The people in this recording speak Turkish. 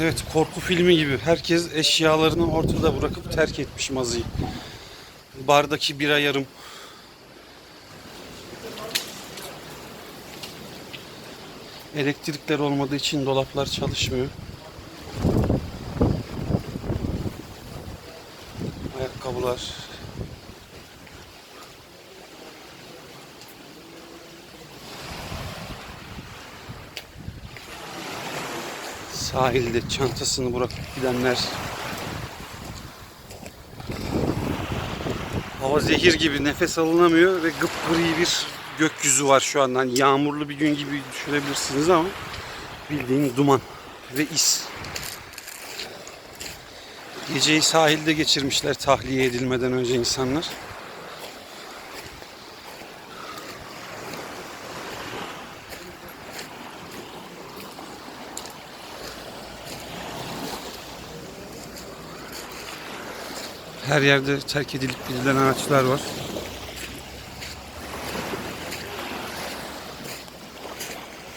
Evet korku filmi gibi. Herkes eşyalarını ortada bırakıp terk etmiş mazıyı. Bardaki bira yarım. Elektrikler olmadığı için dolaplar çalışmıyor. Ayakkabılar. Sahilde çantasını bırakıp gidenler. Hava zehir gibi nefes alınamıyor ve gıpgri bir gökyüzü var şu anda. Hani yağmurlu bir gün gibi düşünebilirsiniz ama bildiğin duman ve is. Geceyi sahilde geçirmişler tahliye edilmeden önce insanlar. Her yerde terk edilip gidilen ağaçlar var.